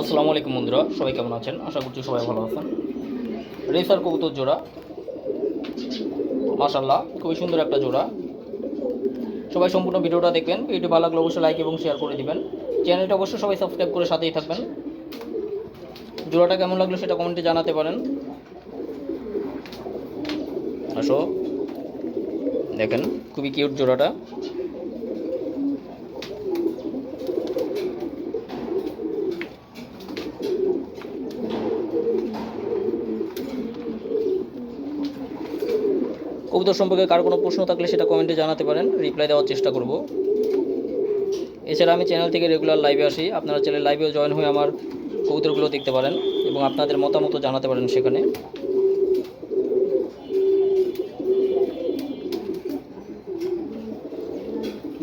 আসসালামু আলাইকুম বন্ধুরা, সবাই কেমন আছেন? আশা করছি সবাই ভালো আছেন। রেসার কবুতর জোড়া। মাশাল্লাহ খুবই সুন্দর একটা জোড়া। সবাই সম্পূর্ণ ভিডিওটা দেখবেন। ভিডিও ভালো লাগলে অবশ্যই লাইক এবং শেয়ার করে দিবেন। চ্যানেলটা অবশ্যই সবাই সাবস্ক্রাইব করে সাথেই থাকবেন। জোড়াটা কেমন লাগল সেটা কমেন্টে জানাতে পারেন। আসো। দেখেন, খুবই কিউট জোড়াটা। কবুতর সম্পর্কে কার কোনো প্রশ্ন থাকলে সেটা কমেন্টে জানাতে পারেন। রিপ্লাই দেওয়ার চেষ্টা করব। এছাড়া আমি চ্যানেল থেকে রেগুলার লাইভে আসি। আপনারা চ্যানেল লাইভেও জয়েন হয়ে আমার কবুতরগুলো দেখতে পারেন এবং আপনাদের মতামত জানাতে পারেন সেখানে।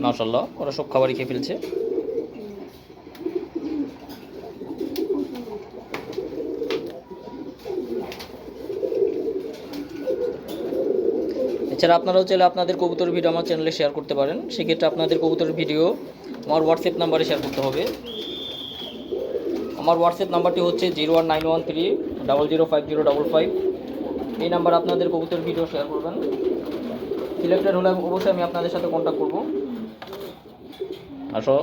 মাশাল্লাহ ওরা সব খাবারই খেয়ে ফেলছে। এছাড়া আপনারাও চাইলে আপনাদের কবুতর ভিডিও আমার চ্যানেলে শেয়ার করতে পারেন। সেক্ষেত্রে আপনাদের কবুতর ভিডিও আমার হোয়াটসঅ্যাপ নাম্বারে শেয়ার করতে হবে। আমার হোয়াটসঅ্যাপ নাম্বারটি হচ্ছে zero one nine one three double zero five zero double five এই নাম্বার আপনাদের কবুতর ভিডিও শেয়ার করবেন। সিলেক্টেড হলে অবশ্যই আমি আপনাদের সাথে কন্ট্যাক্ট করব। আসো।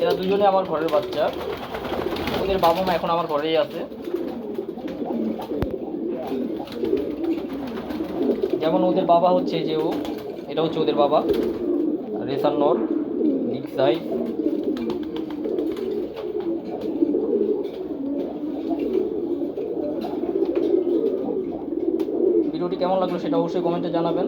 এরা দুজনে আমার ঘরের বাচ্চা। ওদের বাবা মা এখন আমার ঘরেই আছে। যেমন ওদের বাবা হচ্ছে যে ও, এটা হচ্ছে ওদের বাবা। রেসান নর বিগ সাইজ ভিডিওটি কেমন লাগল সেটা অবশ্যই কমেন্টে জানাবেন।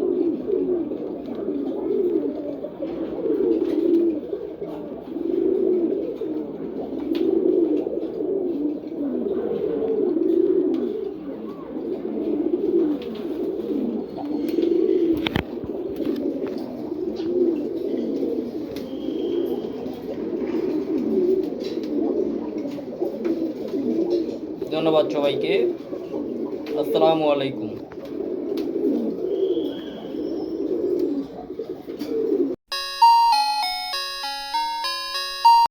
ধন্যবাদ সবাইকে। আসসালামু আলাইকুম।